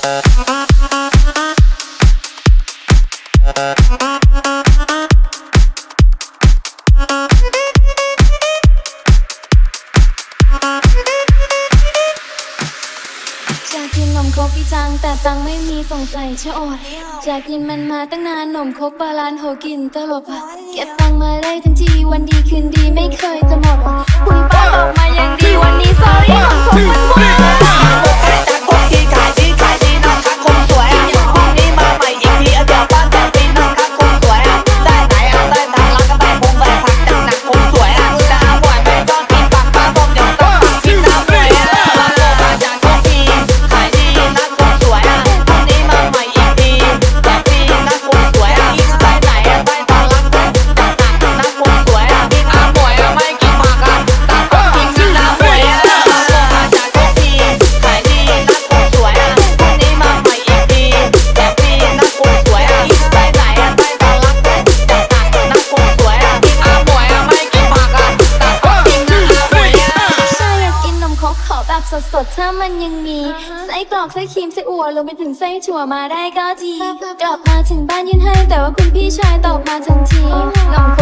จะกินนมคกอีจัง แต่ตังไม่มีสงสัยชะอดจะกินมันมาตั้งนานนมครกบาลานโหกินตลบอะเก็บตังมาได้ทันทีวันดีคืนดีไม่เคยจะหมด มันยังมีไส้กรอกไส้ครีมไส้อั่วรวมไปถึงไส้ถั่วมาได้ก็ดีกลับมาถึงบ้านยืนให้แต่ว่าคุณพี่ชายตอบมาทันทีลอง